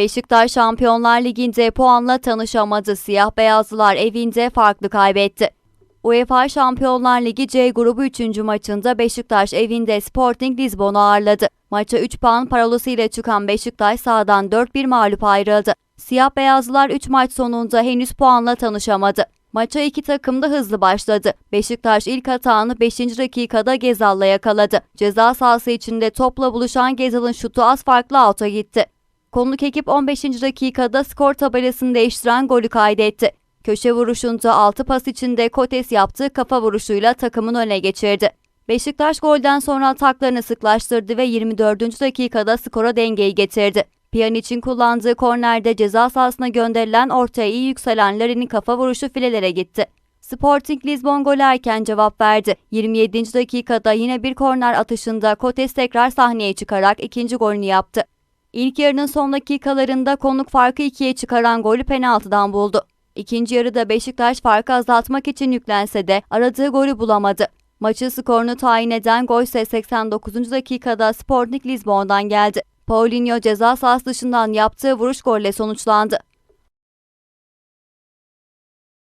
Beşiktaş Şampiyonlar Ligi'nde puanla tanışamadı. Siyah beyazlılar evinde farklı kaybetti. UEFA Şampiyonlar Ligi C grubu 3. maçında Beşiktaş evinde Sporting Lisbon'u ağırladı. Maça 3 puan parolası ile çıkan Beşiktaş sahadan 4-1 mağlup ayrıldı. Siyah beyazlılar 3 maç sonunda henüz puanla tanışamadı. Maça iki takım da hızlı başladı. Beşiktaş ilk hatağını 5. dakikada Gezal'la yakaladı. Ceza sahası içinde topla buluşan Gezal'ın şutu az farklı out'a gitti. Konuk ekip 15. dakikada skor tabelasını değiştiren golü kaydetti. Köşe vuruşunda 6 pas içinde Kotes yaptığı kafa vuruşuyla takımın öne geçirdi. Beşiktaş golden sonra ataklarını sıklaştırdı ve 24. dakikada skora dengeyi getirdi. Pjanic'in kullandığı kornerde ceza sahasına gönderilen ortaya iyi yükselen Larin'in kafa vuruşu filelere gitti. Sporting Lisbon golü erken cevap verdi. 27. dakikada yine bir korner atışında Kotes tekrar sahneye çıkarak ikinci golünü yaptı. İlk yarının son dakikalarında konuk farkı ikiye çıkaran golü penaltıdan buldu. İkinci yarıda Beşiktaş farkı azaltmak için yüklense de aradığı golü bulamadı. Maçın skorunu tayin eden gol ise 89. dakikada Sporting Lisbon'dan geldi. Paulinho ceza sahası dışından yaptığı vuruş golle sonuçlandı.